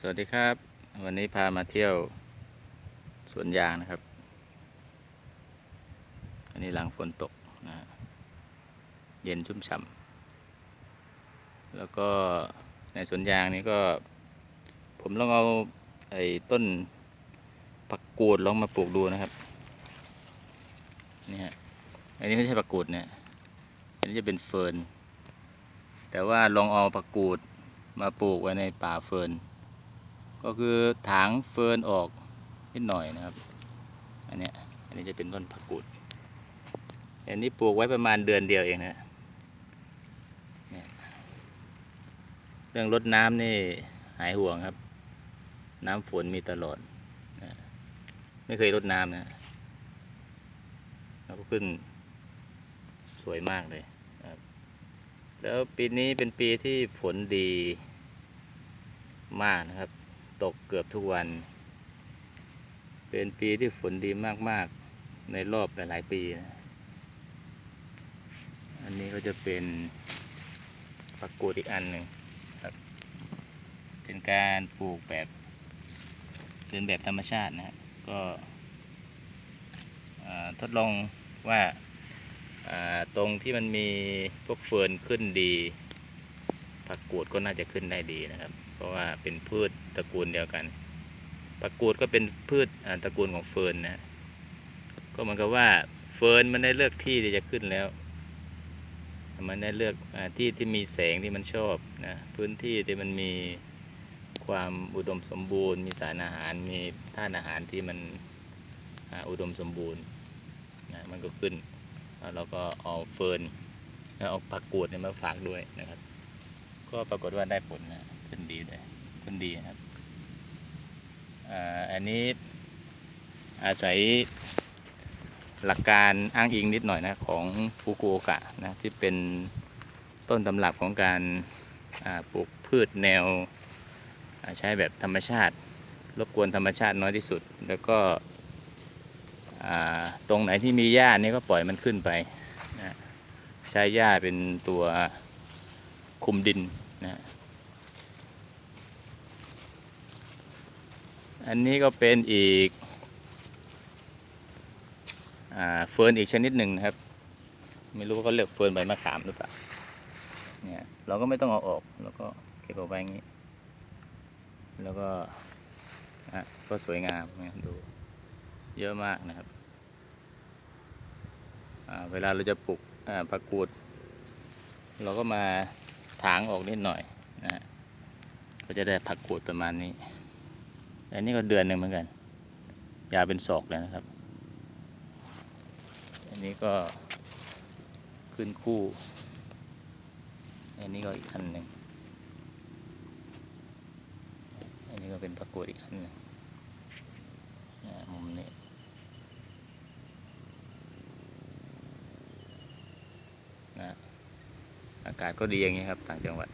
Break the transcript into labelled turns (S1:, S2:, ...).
S1: สวัสดีครับ วันนี้พามาเที่ยวสวนยางนะครับ อันนี้หลังฝนตกนะฮะเย็นชุ่มฉ่ำแล้วก็ในสวนยางนี้ก็ ผมลองเอาไอ้ต้นผักกูดลองมาปลูกดูนะครับนี่ฮะอันนี้ไม่ใช่ผักกูดเนี่ยอันนี้จะเป็นเฟิร์นแต่ว่าลองเอาผักกูดมาปลูกไว้ในป่าเฟิร์น ก็คือถางเฟิร์นออกนิดหน่อยนะครับ อันนี้อันนี้จะเป็นต้นผักกูดอันนี้ปลูกไว้ประมาณเดือนเดียวเองนะเนี่ยเรื่องรดน้ำนี่หายห่วงครับ น้ำฝนมีตลอด ไม่เคยรดน้ำนะแล้วก็ขึ้นสวยมากเลยแล้วปีนี้เป็นปีที่ฝนดีมากนะครับ ตกเกือบทุกวัน เป็นปีที่ฝนดีมากๆ ในรอบหลาย ๆ ปีนะอันนี้ก็จะเป็นปักกูดอีกอันหนึ่งครับ เป็นการปลูกแบบเป็นแบบธรรมชาตินะครับก็ทดลองว่าอ่าตรงที่มันมีพวกเฟิร์นขึ้นดี ผักกูดก็น่าจะขึ้นได้ดีนะครับ เพราะว่าเป็นพืชตระกูลเดียวกันผักกูดก็เป็นพืชตระกูลของเฟิร์นนะก็เหมือนกับว่าเฟิร์นมันได้เลือกที่ที่จะขึ้นแล้ว มันได้เลือกอที่ที่มีแสงที่มันชอบนะพื้นที่ที่มันมีความอุดมสมบูรณ์ มีสารอาหารมีธาตุอาหารที่มันอ,อุดมสมบูรณ์นะมันก็ขึ้นแล้วเราก็เอาเฟิร์นแล้วเอาผักกูดเนี่ยมาฝากด้วยนะครับ ก็ปรากฏว่าได้ผลนะ ขึ้นดีเลยขึ้นดีครับอันนี้อาศัยหลักการอ้างอิงนิดหน่อยนะของฟุกุโอกะนะที่เป็นต้นตำรับของการปลูกพืชแนวใช้แบบธรรมชาติ รบกวนธรรมชาติน้อยที่สุด แล้วก็ตรงไหนที่มีหญ้านี่ก็ปล่อยมันขึ้นไปนะใช้หญ้าเป็นตัวคุมดินนะ อันนี้ก็เป็นอีกอเฟิร์นอีกชนิดหนึ่งนะครับ ไม่รู้ว่าเขาเรียกเฟิร์นใบมะขามหรือเปล่าเนี่ยเราก็ไม่ต้องเอาออกเราก็เก็บเอาไว้อย่างนี้ แล้วก็อะก็สวยงามนะดูเยอะมากนะครับเวลาเราจะปลูกผักกูด เราก็มาถางออกนิดหน่อยนะก็จะได้ผักกูดประมาณนี้ อันนี้ก็เดือนหนึ่งเหมือนกัน ยาเป็นศอกเลยนะครับ อันนี้ก็ขึ้นคู่ อันนี้ก็อีกอันหนึ่ง อันนี้ก็เป็นผักกูดอีกอันหนึ่งนะมุมนี้นะอากาศก็ดีอย่างนี้ครับ ต่างจังหวัด